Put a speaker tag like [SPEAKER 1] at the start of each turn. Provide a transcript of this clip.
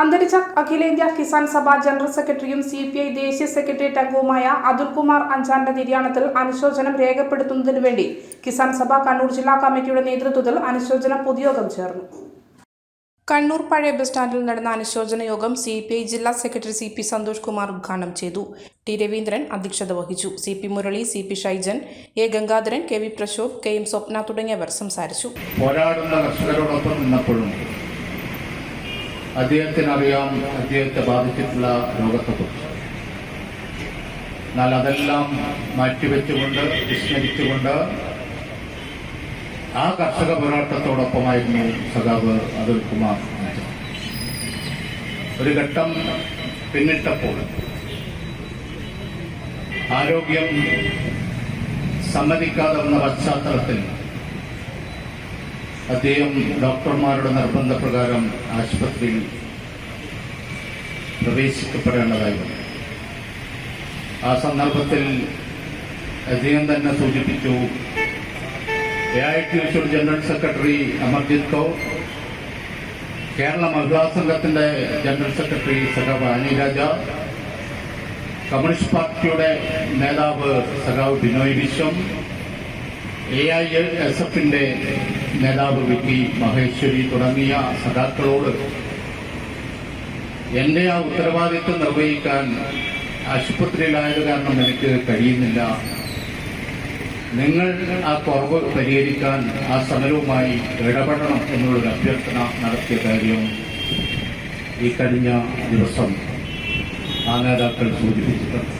[SPEAKER 1] അന്തരിച്ച അഖിലേന്ത്യാ കിസാൻ സഭ ജനറൽ സെക്രട്ടറിയും സി പി ഐ ദേശീയ സെക്രട്ടേറിയറ്റ് അംഗവുമായ അതുൽകുമാർ അഞ്ചാന്റെ നിര്യാണത്തിൽ അനുശോചനം രേഖപ്പെടുത്തുന്നതിനു വേണ്ടി കിസാൻ സഭ കണ്ണൂർ ജില്ലാ കമ്മിറ്റിയുടെ നേതൃത്വത്തിൽ അനുശോചന പൊതുയോഗം ചേർന്നു. കണ്ണൂർ പഴയ ബസ് സ്റ്റാൻഡിൽ നടന്ന അനുശോചന യോഗം സി പി ഐ ജില്ലാ secretary C P Santhosh Kumar ഉദ്ഘാടനം ചെയ്തു. ടി രവീന്ദ്രൻ അധ്യക്ഷത വഹിച്ചു. C P Murali C P Shaijan A Gangadharan K V Prashobh K M Swapna തുടങ്ങിയവർ സംസാരിച്ചു.
[SPEAKER 2] അദ്ദേഹത്തിനറിയാം അദ്ദേഹത്തെ ബാധിച്ചിട്ടുള്ള രോഗത്തെക്കുറിച്ച് എന്നാൽ അതെല്ലാം മാറ്റിവെച്ചുകൊണ്ട് വിസ്മരിച്ചുകൊണ്ട് ആ കർഷക പോരാട്ടത്തോടൊപ്പമായിരുന്നു സഖാവ് അതുൽ കുമാർ. ഒരു ഘട്ടം പിന്നിട്ടപ്പോൾ ആരോഗ്യം സമ്മതിക്കാതെ വന്ന പശ്ചാത്തലത്തിൽ അദ്ദേഹം ഡോക്ടർമാരുടെ നിർബന്ധപ്രകാരം ആശുപത്രിയിൽ പ്രവേശിക്കപ്പെടേണ്ടതായി ആ സന്ദർഭത്തിൽ അദ്ദേഹം തന്നെ സൂചിപ്പിച്ചു A I T general secretary Amarjeet Kaur Kerala Mahila സംഘത്തിന്റെ ജനറൽ സെക്രട്ടറി സഖാവ് അനിരാജ കമ്മ്യൂണിസ്റ്റ് പാർട്ടിയുടെ നേതാവ് സഖാവ് Binoy Viswam A I S എഫിന്റെ നേതാവ് വി പി മഹേശ്വരി തുടങ്ങിയ സഖാക്കളോട് എന്റെ ആ ഉത്തരവാദിത്വം നിർവഹിക്കാൻ ആശുപത്രിയിലായത് കാരണം എനിക്ക് കഴിയുന്നില്ല. നിങ്ങൾ ആ കുറവ് പരിഹരിക്കാൻ ആ സമരവുമായി ഇടപെടണം എന്നുള്ളൊരു അഭ്യർത്ഥന നടത്തിയ കാര്യം ഈ കഴിഞ്ഞ ദിവസം ആ നേതാക്കൾ സൂചിപ്പിച്ചിട്ടുണ്ട്.